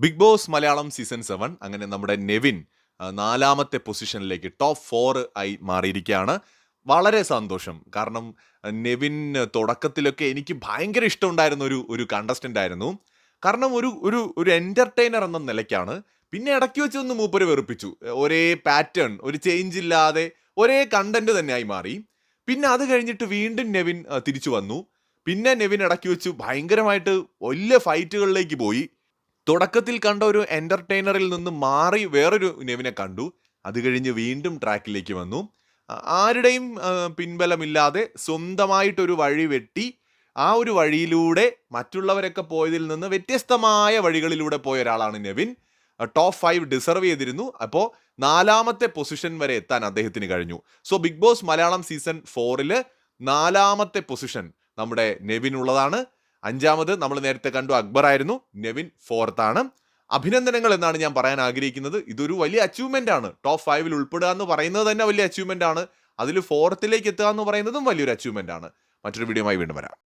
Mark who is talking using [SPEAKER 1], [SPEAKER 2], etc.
[SPEAKER 1] Big Boss Malayalam season seven അങ്ങനെ നമ്മുടെ നെവിൻ നാലാമത്തെ പൊസിഷനിലേക്ക് ടോപ്പ് ഫോർ ആയി മാറിയിരിക്കുകയാണ്. വളരെ സന്തോഷം. കാരണം നെവിൻ തുടക്കത്തിലൊക്കെ എനിക്ക് ഭയങ്കര ഇഷ്ടമുണ്ടായിരുന്ന ഒരു ഒരു കണ്ടസ്റ്റന്റ് ആയിരുന്നു. കാരണം ഒരു ഒരു ഒരു എന്റർടൈനർ എന്ന നിലയ്ക്കാണ്. പിന്നെ ഇടയ്ക്ക് വെച്ച് ഒന്ന് മൂപ്പര് വെറുപ്പിച്ചു. ഒരേ പാറ്റേൺ ഒരു ചേഞ്ച് ഇല്ലാതെ ഒരേ കണ്ടന്റ് തന്നെയായി മാറി. പിന്നെ അത് കഴിഞ്ഞിട്ട് വീണ്ടും നെവിൻ തിരിച്ചു വന്നു. പിന്നെ നെവിൻ ഇടയ്ക്ക് വെച്ച് ഭയങ്കരമായിട്ട് വലിയ ഫൈറ്റുകളിലേക്ക് പോയി. തുടക്കത്തിൽ കണ്ട ഒരു എന്റർടൈനറിൽ നിന്ന് മാറി വേറൊരു നെവിനെ കണ്ടു. അത് കഴിഞ്ഞ് വീണ്ടും ട്രാക്കിലേക്ക് വന്നു. ആരുടെയും പിൻബലമില്ലാതെ സ്വന്തമായിട്ടൊരു വഴി വെട്ടി ആ ഒരു വഴിയിലൂടെ മറ്റുള്ളവരൊക്കെ പോയതിൽ നിന്ന് വ്യത്യസ്തമായ വഴികളിലൂടെ പോയ ഒരാളാണ് നെവിൻ. ടോപ്പ് ഫൈവ് ഡിസർവ് ചെയ്തിരുന്നു. അപ്പോൾ നാലാമത്തെ പൊസിഷൻ വരെ എത്താൻ അദ്ദേഹത്തിന് കഴിഞ്ഞു. So Big Boss Malayalam season ഫോറിൽ നാലാമത്തെ പൊസിഷൻ നമ്മുടെ നെവിൻ ഉള്ളതാണ്. അഞ്ചാമത് നമ്മൾ നേരത്തെ കണ്ടു അക്ബർ ആയിരുന്നു നെവിൻ ഫോർത്ത് ആണ്. അഭിനന്ദനങ്ങൾ എന്നാണ് ഞാൻ പറയാൻ ആഗ്രഹിക്കുന്നത്. ഇതൊരു വലിയ അച്ചീവ്മെന്റ് ആണ്. ടോപ്പ് ഫൈവിൽ ഉൾപ്പെടുക എന്ന് പറയുന്നത് തന്നെ വലിയ അച്ചീവ്മെന്റ് ആണ്. അതിൽ ഫോർത്തിലേക്ക് എത്തുക എന്ന് പറയുന്നതും വലിയൊരു അച്ചീവ്മെന്റ് ആണ്. മറ്റൊരു വീഡിയോയുമായി വീണ്ടും വരാം.